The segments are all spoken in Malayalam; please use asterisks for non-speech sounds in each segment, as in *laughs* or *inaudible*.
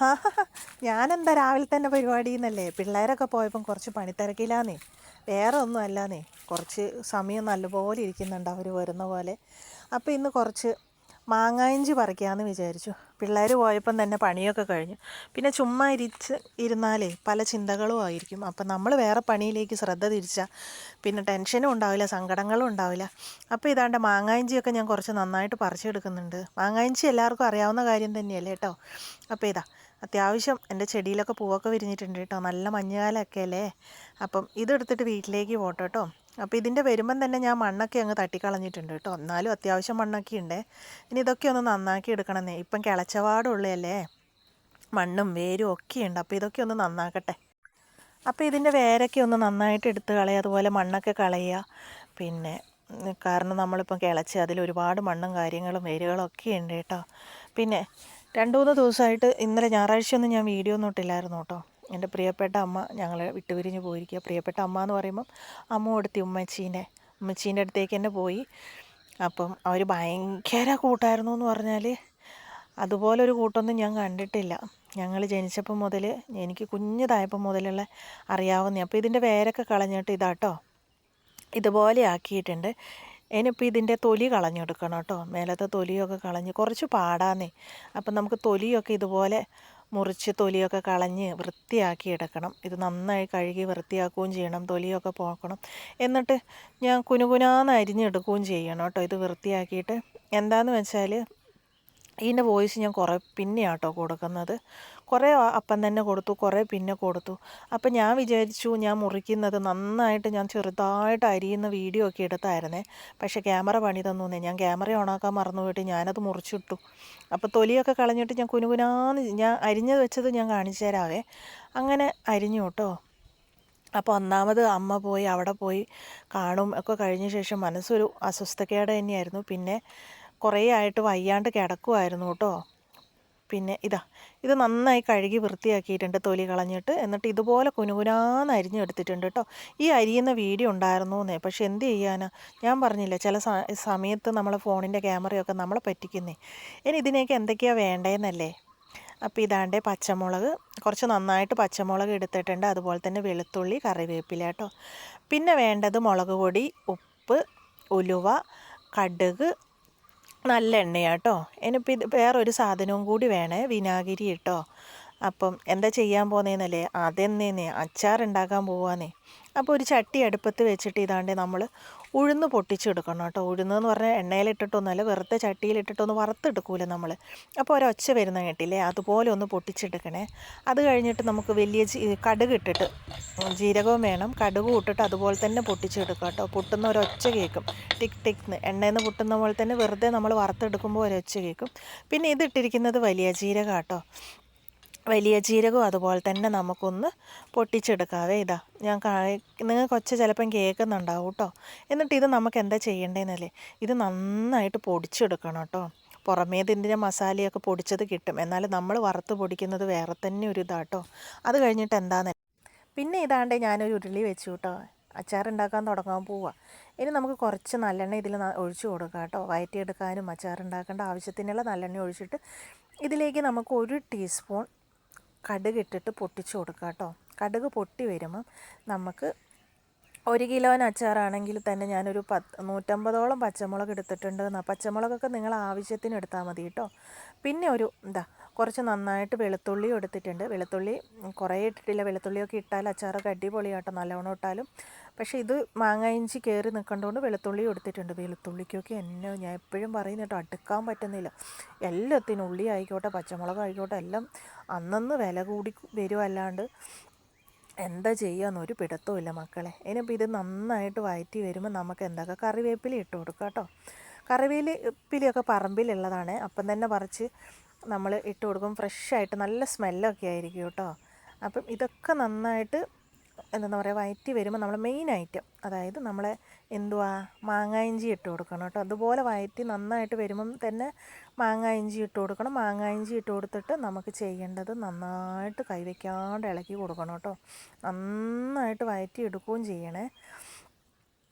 *laughs* ഞാനെന്താ രാവിലെ തന്നെ പരിപാടി എന്നല്ലേ പിള്ളേരൊക്കെ പോയപ്പം കുറച്ച് പണിത്തിരക്കില്ലാന്നേ വേറെ ഒന്നും അല്ലാന്നേ കുറച്ച് സമയം നല്ലപോലെ ഇരിക്കുന്നുണ്ട് അവർ വരുന്ന പോലെ. അപ്പോൾ ഇന്ന് കുറച്ച് മാങ്ങായിഞ്ചി പറിക്കാമെന്ന് വിചാരിച്ചു. പിള്ളേർ പോയപ്പം തന്നെ പണിയൊക്കെ കഴിഞ്ഞു. പിന്നെ ചുമ്മാ ഇരിച്ച് ഇരുന്നാലേ പല ചിന്തകളും ആയിരിക്കും. അപ്പം നമ്മൾ വേറെ പണിയിലേക്ക് ശ്രദ്ധ തിരിച്ചാൽ പിന്നെ ടെൻഷനും ഉണ്ടാവില്ല സങ്കടങ്ങളും ഉണ്ടാവില്ല. അപ്പോൾ ഇതാണ്ട് മാങ്ങായിഞ്ചിയൊക്കെ ഞാൻ കുറച്ച് നന്നായിട്ട് പറിച്ചെടുക്കുന്നുണ്ട്. മാങ്ങായിഞ്ചി എല്ലാവർക്കും അറിയാവുന്ന കാര്യം തന്നെയല്ലേ കേട്ടോ അപ്പോൾ ഇതാ അത്യാവശ്യം എന്റെ ചെടിയിലൊക്കെ പൂവൊക്കെ വിരിഞ്ഞിട്ടുണ്ട് കേട്ടോ. നല്ല മഞ്ഞുകാലമൊക്കെ അല്ലേ? അപ്പം ഇതെടുത്തിട്ട് വീട്ടിലേക്ക് പോട്ടോ കേട്ടോ. അപ്പോൾ ഇതിന്റെ വരുമ്പം തന്നെ ഞാൻ മണ്ണൊക്കെ അങ്ങ് തട്ടിക്കളഞ്ഞിട്ടുണ്ട് കേട്ടോ. എന്നാലും അത്യാവശ്യം മണ്ണൊക്കെ ഉണ്ട്. ഇനി ഇതൊക്കെ ഒന്ന് നന്നാക്കി എടുക്കണമെന്നേ. ഇപ്പം കിളച്ചപാടുള്ളതല്ലേ മണ്ണും വേരും ഒക്കെ ഉണ്ട്. അപ്പോൾ ഇതൊക്കെ ഒന്ന് നന്നാക്കട്ടെ. അപ്പോൾ ഇതിന്റെ വേരൊക്കെ ഒന്ന് നന്നായിട്ട് എടുത്ത് കളയുക. അതുപോലെ മണ്ണൊക്കെ കളയുക. പിന്നെ കാരണം നമ്മളിപ്പം കിളച്ച് അതിൽ ഒരുപാട് മണ്ണും കാര്യങ്ങളും വേരുകളൊക്കെ ഉണ്ട് കേട്ടോ. പിന്നെ രണ്ട് മൂന്ന് ദിവസമായിട്ട് ഇന്നലെ ഞായറാഴ്ചയൊന്നും ഞാൻ വീഡിയോ ഒന്നും ഇട്ടില്ലായിരുന്നു കേട്ടോ. എന്റെ പ്രിയപ്പെട്ട അമ്മ ഞങ്ങളെ വിട്ടുപിരിഞ്ഞ് പോയിരിക്കുക. പ്രിയപ്പെട്ട അമ്മ എന്ന് പറയുമ്പം അമ്മ കൊടുത്തി ഉമ്മച്ചീന്റെ ഉമ്മച്ചീന്റെ അടുത്തേക്ക് തന്നെ പോയി. അപ്പം അവർ ഭയങ്കര കൂട്ടായിരുന്നു എന്ന് പറഞ്ഞാൽ അതുപോലൊരു കൂട്ടൊന്നും ഞാൻ കണ്ടിട്ടില്ല. ഞങ്ങൾ ജനിച്ചപ്പം മുതൽ എനിക്ക് കുഞ്ഞതായപ്പം മുതലുള്ള അറിയാവുന്ന. അപ്പോൾ ഇതിന്റെ വേരൊക്കെ കളഞ്ഞിട്ട് ഇതാട്ടോ. ഇതുപോലെ ആക്കിയിട്ടുണ്ട്. ഇനിയിപ്പോൾ ഇതിന്റെ തൊലി കളഞ്ഞെടുക്കണം കേട്ടോ. മേലത്തെ തൊലിയൊക്കെ കളഞ്ഞ് കുറച്ച് പാടാന്നേ. അപ്പം നമുക്ക് തൊലിയൊക്കെ ഇതുപോലെ മുറിച്ച് തൊലിയൊക്കെ കളഞ്ഞ് വൃത്തിയാക്കി എടുക്കണം. ഇത് നന്നായി കഴുകി വൃത്തിയാക്കുകയും ചെയ്യണം. തൊലിയൊക്കെ പോക്കണം എന്നിട്ട് ഞാൻ കുനുകുനാന്ന് അരിഞ്ഞെടുക്കുകയും ചെയ്യണം കേട്ടോ. ഇത് വൃത്തിയാക്കിയിട്ട് എന്താണെന്ന് വെച്ചാൽ ഇതിന്റെ വോയിസ് ഞാൻ കുറേ പിന്നെയാട്ടോ കൊടുക്കുന്നത്. കുറേ അപ്പം തന്നെ കൊടുത്തു കുറേ പിന്നെ കൊടുത്തു. അപ്പം ഞാൻ വിചാരിച്ചു ഞാൻ മുറിക്കുന്നത് നന്നായിട്ട് ഞാൻ ചെറുതായിട്ട് അരിയുന്ന വീഡിയോ ഒക്കെ എടുത്തായിരുന്നേ. പക്ഷേ ക്യാമറ പണി തന്നൂന്നേ. ഞാൻ ക്യാമറ ഓണാക്കാൻ മറന്നു പോയിട്ട് ഞാനത് മുറിച്ചിട്ടു. അപ്പോൾ തൊലിയൊക്കെ കളഞ്ഞിട്ട് ഞാൻ കുനുകുനാന്ന് ഞാൻ അരിഞ്ഞത് വെച്ചത് ഞാൻ കാണിച്ചു തരാവേ. അങ്ങനെ അരിഞ്ഞു കേട്ടോ അപ്പോൾ ഒന്നാമത് അമ്മ പോയി അവിടെ പോയി കാണും ഒക്കെ കഴിഞ്ഞ ശേഷം മനസ്സൊരു അസ്വസ്ഥക്കേട് തന്നെയായിരുന്നു. പിന്നെ കുറേ ആയിട്ട് വയ്യാണ്ട് കിടക്കുമായിരുന്നു കേട്ടോ പിന്നെ ഇതാ ഇത് നന്നായി കഴുകി വൃത്തിയാക്കിയിട്ടുണ്ട് തൊലി കളഞ്ഞിട്ട്. എന്നിട്ട് ഇതുപോലെ കുനുകുനാന്ന് അരിഞ്ഞെടുത്തിട്ടുണ്ട് കേട്ടോ. ഈ അരിയുന്ന വീഡിയോ ഉണ്ടായിരുന്നു എന്നേ പക്ഷെ എന്ത് ചെയ്യാനാ? ഞാൻ പറഞ്ഞില്ല ചില സമയത്ത് നമ്മളെ ഫോണിന്റെ ക്യാമറയൊക്കെ നമ്മളെ പറ്റിക്കുന്നേ. ഇനി ഇതിനേക്ക് എന്തൊക്കെയാണ് വേണ്ടതെന്നല്ലേ അപ്പോൾ ഇതാണ്ട് പച്ചമുളക് കുറച്ച് നന്നായിട്ട് പച്ചമുളക് എടുത്തിട്ടുണ്ട്. അതുപോലെ തന്നെ വെളുത്തുള്ളി കറിവേപ്പില കേട്ടോ. പിന്നെ വേണ്ടത് മുളക് പൊടി ഉപ്പ് ഉലുവ കടുക് നല്ല എണ്ണയാട്ടോ ഇനിയിപ്പോൾ ഇത് വേറൊരു സാധനവും കൂടി വേണേ വിനാഗിരി കേട്ടോ അപ്പം എന്താ ചെയ്യാൻ പോകുന്നതെന്നല്ലേ അതെന്നേന്നേ? അച്ചാർ ഉണ്ടാക്കാൻ പോവാന്നേ. അപ്പോൾ ഒരു ചട്ടി അടുപ്പത്ത് വെച്ചിട്ട് ഇതാണ്ട് നമ്മൾ ഉഴുന്ന് പൊട്ടിച്ചെടുക്കണം കേട്ടോ. ഉഴുന്ന് എന്ന് പറഞ്ഞാൽ എണ്ണയിലിട്ടിട്ടൊന്നുമല്ല വെറുതെ ചട്ടിയിലിട്ടിട്ടൊന്ന് വറുത്തെടുക്കൂല നമ്മൾ അപ്പോൾ ഒരൊച്ച വരുന്ന കേട്ടില്ലേ? അതുപോലെ ഒന്ന് പൊട്ടിച്ചെടുക്കണേ. അത് കഴിഞ്ഞിട്ട് നമുക്ക് വലിയ കടുക് ഇട്ടിട്ട് ജീരകവും വേണം. കടുകും ഇട്ടിട്ട് അതുപോലെ തന്നെ പൊട്ടിച്ചെടുക്കുക കേട്ടോ. പൊട്ടുന്ന ഒരൊച്ച കേൾക്കും. ടിക് ടിക് എന്ന് എണ്ണയിൽ നിന്ന് പൊട്ടുന്ന പോലെ തന്നെ വെറുതെ നമ്മൾ വറുത്തെടുക്കുമ്പോൾ ഒരൊച്ച കേൾക്കും. പിന്നെ ഇതിട്ടിരിക്കുന്നത് വലിയ ജീരകം കേട്ടോ. വലിയ ജീരകവും അതുപോലെ തന്നെ നമുക്കൊന്ന് പൊട്ടിച്ചെടുക്കാവേ ഇതാ. ഞാൻ നിങ്ങൾക്ക് ഒച്ച ചിലപ്പം കേൾക്കുന്നുണ്ടാവും കേട്ടോ. എന്നിട്ട് ഇത് നമുക്ക് എന്താ ചെയ്യേണ്ടതെന്നല്ലേ? ഇത് നന്നായിട്ട് പൊടിച്ചെടുക്കണം കേട്ടോ. പുറമേ ഇതിന്റെ മസാലയൊക്കെ പൊടിച്ചത് കിട്ടും. എന്നാൽ നമ്മൾ വറുത്ത് പൊടിക്കുന്നത് വേറെ തന്നെ ഒരു ഇതാട്ടോ അത് കഴിഞ്ഞിട്ട് എന്താന്ന് പിന്നെ ഇതാണ്ട് ഞാനൊരു ഉരുളി വെച്ചു കേട്ടോ. അച്ചാർ ഉണ്ടാക്കാൻ തുടങ്ങാൻ പോവുക ഇനി നമുക്ക് കുറച്ച് നല്ലെണ്ണ ഇതിൽ ഒഴിച്ചു കൊടുക്കാം കേട്ടോ. വയറ്റിയെടുക്കാനും അച്ചാർ ഉണ്ടാക്കേണ്ട ആവശ്യത്തിനുള്ള നല്ലെണ്ണ ഒഴിച്ചിട്ട് ഇതിലേക്ക് നമുക്ക് ഒരു ടീസ്പൂൺ കടുക് ഇട്ടിട്ട് പൊട്ടിച്ച് കൊടുക്കുക കേട്ടോ. കടുക് പൊട്ടി വരുമ്പം നമുക്ക് ഒരു കിലോന് അച്ചാറാണെങ്കിൽ തന്നെ ഞാനൊരു പത്ത് നൂറ്റമ്പതോളം പച്ചമുളക് എടുത്തിട്ടുണ്ട്. പച്ചമുളകൊക്കെ നിങ്ങൾ ആവശ്യത്തിന് എടുത്താൽ മതി കേട്ടോ. പിന്നെ ഒരു എന്താ കുറച്ച് നന്നായിട്ട് വെളുത്തുള്ളിയും എടുത്തിട്ടുണ്ട്. വെളുത്തുള്ളി കുറേ ഇട്ടിട്ടില്ല. വെളുത്തുള്ളിയൊക്കെ ഇട്ടാൽ അച്ചാറൊക്കെ അടിപൊളിയാട്ടോ. നല്ലവണ്ണം ഇട്ടാലും. പക്ഷേ ഇത് മാങ്ങ ഇഞ്ചി കയറി നിൽക്കേണ്ടതുകൊണ്ട് വെളുത്തുള്ളി എടുത്തിട്ടുണ്ട്. വെളുത്തുള്ളിക്കൊക്കെ എന്നെ ഞാൻ എപ്പോഴും പറയുന്ന കേട്ടോ അടുക്കാൻ പറ്റുന്നില്ല. എല്ലാത്തിനും ഉള്ളി ആയിക്കോട്ടെ പച്ചമുളക് ആയിക്കോട്ടെ എല്ലാം അന്നന്ന് വില കൂടി വരുമല്ലാണ്ട് എന്താ ചെയ്യാന്ന് ഒരു പിടുത്തവും ഇല്ല മക്കളെ. ഇനിയിപ്പോൾ ഇത് നന്നായിട്ട് വയറ്റി വരുമ്പോൾ നമുക്ക് എന്തൊക്കെ കറിവേപ്പില ഇട്ട് കൊടുക്കാം കേട്ടോ. കറിവേപ്പിലയൊക്കെ പറമ്പിലുള്ളതാണ്. അപ്പം തന്നെ പറിച്ച് നമ്മൾ ഇട്ട് കൊടുക്കും ഫ്രഷായിട്ട് നല്ല സ്മെല്ലൊക്കെ ആയിരിക്കും കേട്ടോ. അപ്പം ഇതൊക്കെ നന്നായിട്ട് എന്താ പറയുക വയറ്റി വരുമ്പോൾ നമ്മൾ മെയിൻ ഐറ്റം അതായത് നമ്മൾ എന്തുവാ മാങ്ങ ഇഞ്ചി ഇട്ട് കൊടുക്കണം കേട്ടോ. അതുപോലെ വയറ്റി നന്നായിട്ട് വരുമ്പം തന്നെ മാങ്ങ ഇഞ്ചി ഇട്ട് കൊടുക്കണം. മാങ്ങ ഇഞ്ചി ഇട്ട് കൊടുത്തിട്ട് നമുക്ക് ചെയ്യേണ്ടത് നന്നായിട്ട് കൈവയ്ക്കാണ്ട് ഇളക്കി കൊടുക്കണം കേട്ടോ. നന്നായിട്ട് വയറ്റി എടുക്കുകയും ചെയ്യണേ.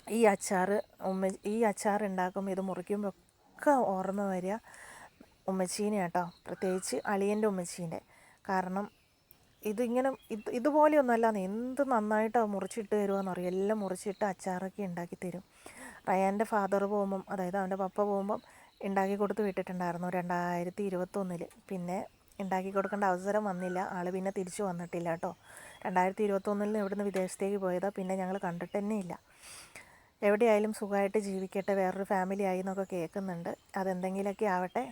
ഈ അച്ചാർ ഈ അച്ചാർ ഉണ്ടാക്കുമ്പോൾ ഇത് മുറിക്കുമ്പോൾ ഒക്കെ ഓർമ്മ വരിക. ഉമ്മച്ചീനെ കേട്ടോ പ്രത്യേകിച്ച് അളിയന്റെ ഉമ്മച്ചീന്റെ. കാരണം ഇതിങ്ങനെ ഇത് ഇതുപോലെയൊന്നും അല്ലാന്ന് എന്ത് നന്നായിട്ട് മുറിച്ചിട്ട് തരുമെന്ന് പറയും എല്ലാം മുറിച്ചിട്ട് അച്ചാറൊക്കെ ഉണ്ടാക്കി തരും. റയാന്റെ ഫാദർ പോകുമ്പം അതായത് അവന്റെ പപ്പ പോകുമ്പം ഉണ്ടാക്കി കൊടുത്ത് വിട്ടിട്ടുണ്ടായിരുന്നു രണ്ടായിരത്തി ഇരുപത്തൊന്നിൽ പിന്നെ ഉണ്ടാക്കി കൊടുക്കേണ്ട അവസരം വന്നില്ല. ആൾ പിന്നെ തിരിച്ചു വന്നിട്ടില്ല കേട്ടോ. രണ്ടായിരത്തി ഇരുപത്തൊന്നിൽ ഇവിടുന്ന് വിദേശത്തേക്ക് പോയതാണ് പിന്നെ ഞങ്ങൾ കണ്ടിട്ട് തന്നെ ഇല്ല എവിടെയായാലും സുഖമായിട്ട് ജീവിക്കട്ടെ. വേറൊരു ഫാമിലി ആയി എന്നൊക്കെ കേൾക്കുന്നുണ്ട്. അതെന്തെങ്കിലുമൊക്കെ ആവട്ടെ.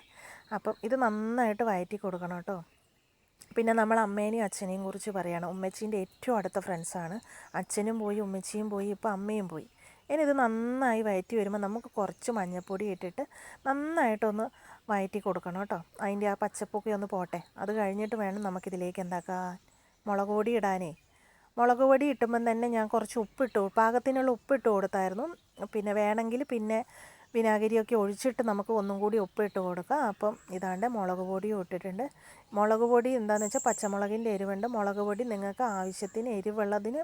അപ്പം ഇത് നന്നായിട്ട് വയറ്റി കൊടുക്കണം കേട്ടോ. പിന്നെ നമ്മൾ അമ്മേനെയും അച്ഛനെയും കുറിച്ച് പറയുകയാണ് ഉമ്മച്ചീന്റെ ഏറ്റവും അടുത്ത ഫ്രണ്ട്സാണ്. അച്ഛനും പോയി ഉമ്മച്ചിയും പോയി ഇപ്പോൾ അമ്മയും പോയി. ഇനി ഇത് നന്നായി വയറ്റി വരുമ്പോൾ നമുക്ക് കുറച്ച് മഞ്ഞൾപ്പൊടി ഇട്ടിട്ട് നന്നായിട്ടൊന്ന് വയറ്റി കൊടുക്കണം കേട്ടോ. അതിന്റെ ആ പച്ചപ്പൊക്കെ ഒന്ന് പോട്ടെ. അത് കഴിഞ്ഞിട്ട് വേണം നമുക്കിതിലേക്ക് എന്താക്കാൻ? മുളക് പൊടി ഇടാനേ. മുളക് പൊടി ഇട്ടുമ്പം തന്നെ ഞാൻ കുറച്ച് ഉപ്പിട്ടു പാകത്തിനുള്ള ഉപ്പിട്ട് കൊടുത്തായിരുന്നു. പിന്നെ വേണമെങ്കിൽ പിന്നെ വിനാഗിരിയൊക്കെ ഒഴിച്ചിട്ട് നമുക്ക് ഒന്നും കൂടി ഉപ്പിട്ട് കൊടുക്കാം. അപ്പം ഇതാണ്ട് മുളക് പൊടിയും ഇട്ടിട്ടുണ്ട്. മുളക് പൊടി എന്താണെന്ന് വെച്ചാൽ പച്ചമുളകിന്റെ എരിവുണ്ട്. മുളക് പൊടി നിങ്ങൾക്ക് ആവശ്യത്തിന് എരിവുള്ളതിന്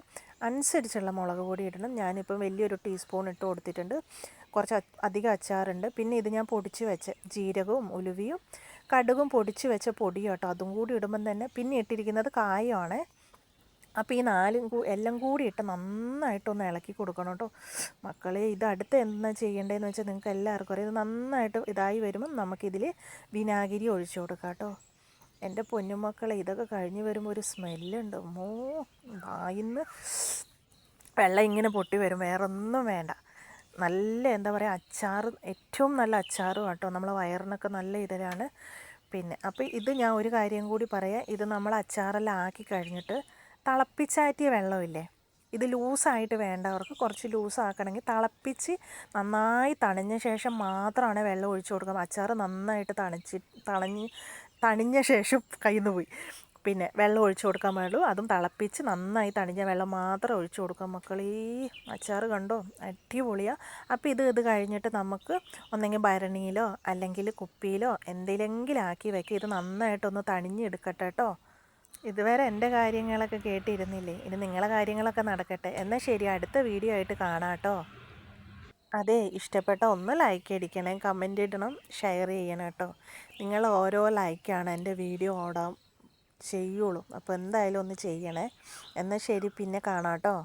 അനുസരിച്ചുള്ള മുളക് പൊടി ഇടണം. ഞാനിപ്പം വലിയൊരു ടീസ്പൂൺ ഇട്ട് കൊടുത്തിട്ടുണ്ട്. കുറച്ച് അധികം അച്ചാറുണ്ട്. പിന്നെ ഇത് ഞാൻ പൊടിച്ച് വെച്ച് ജീരകവും ഉലുവിയും കടുകും പൊടിച്ച് വെച്ച പൊടിയോട്ടോ അതും കൂടി ഇടുമ്പം തന്നെ പിന്നെ ഇട്ടിരിക്കുന്നത് കായമാണ് അപ്പോൾ ഈ നാലും എല്ലാം കൂടി ഇട്ട് നന്നായിട്ടൊന്ന് ഇളക്കി കൊടുക്കണം കേട്ടോ മക്കളെ ഇത് അടുത്ത് എന്താ ചെയ്യേണ്ടതെന്ന് വെച്ചാൽ നിങ്ങൾക്ക് എല്ലാവർക്കും അറിയാം. ഇത് നന്നായിട്ട് ഇതായി വരുമ്പം നമുക്കിതിൽ വിനാഗിരി ഒഴിച്ചു കൊടുക്കാം കേട്ടോ എന്റെ പൊന്നുമക്കളെ ഇതൊക്കെ കഴിഞ്ഞ് വരുമ്പോൾ ഒരു സ്മെല്ലുണ്ട്. മോ വായിന്ന് വെള്ളം ഇങ്ങനെ പൊട്ടി വരും. വേറൊന്നും വേണ്ട. നല്ല എന്താ പറയുക അച്ചാർ ഏറ്റവും നല്ല അച്ചാറും കേട്ടോ നമ്മളെ വയറിനൊക്കെ നല്ല ഇതിലാണ് പിന്നെ അപ്പോൾ ഇത് ഞാൻ ഒരു കാര്യം കൂടി പറയാം. ഇത് നമ്മൾ അച്ചാറെല്ലാം ആക്കി കഴിഞ്ഞിട്ട് തിളപ്പിച്ചാറ്റിയ വെള്ളമില്ലേ? ഇത് ലൂസായിട്ട് വേണ്ടവർക്ക് കുറച്ച് ലൂസാക്കണമെങ്കിൽ തിളപ്പിച്ച് നന്നായി തണിഞ്ഞ ശേഷം മാത്രമാണ് വെള്ളം ഒഴിച്ചു കൊടുക്കുക. അച്ചാർ നന്നായിട്ട് തണിച്ച് തണിഞ്ഞ് തണിഞ്ഞ ശേഷം കയ്യിൽ നിന്ന് പോയി. പിന്നെ വെള്ളം ഒഴിച്ചു കൊടുക്കാൻ പാടുള്ളൂ. അതും തിളപ്പിച്ച് നന്നായി തണിഞ്ഞ വെള്ളം മാത്രം ഒഴിച്ചു കൊടുക്കാം മക്കളീ അച്ചാർ കണ്ടോ? അടിപൊളിയാണ് അപ്പോൾ ഇത് ഇത് കഴിഞ്ഞിട്ട് നമുക്ക് ഒന്നെങ്കിൽ ഭരണിയിലോ അല്ലെങ്കിൽ കുപ്പിയിലോ എന്തെങ്കിലും ആക്കി വെക്കുക. ഇത് നന്നായിട്ടൊന്ന് തണിഞ്ഞെടുക്കട്ടെ കേട്ടോ. ഇതുവരെ എന്റെ കാര്യങ്ങളൊക്കെ കേട്ടിരുന്നില്ലേ? ഇനി നിങ്ങളെ കാര്യങ്ങളൊക്കെ നടക്കട്ടെ. എന്നാൽ ശരി അടുത്ത വീഡിയോ ആയിട്ട് കാണാട്ടോ അതെ ഇഷ്ടപ്പെട്ട ഒന്ന് ലൈക്ക് അടിക്കണം കമന്റ് ഇടണം ഷെയർ ചെയ്യണം കേട്ടോ. നിങ്ങൾ ഓരോ ലൈക്കാണ് എന്റെ വീഡിയോ ഓടാൻ ചെയ്യുള്ളൂ. അപ്പോൾ എന്തായാലും ഒന്ന് ചെയ്യണേ. എന്നാൽ ശരി പിന്നെ കാണാം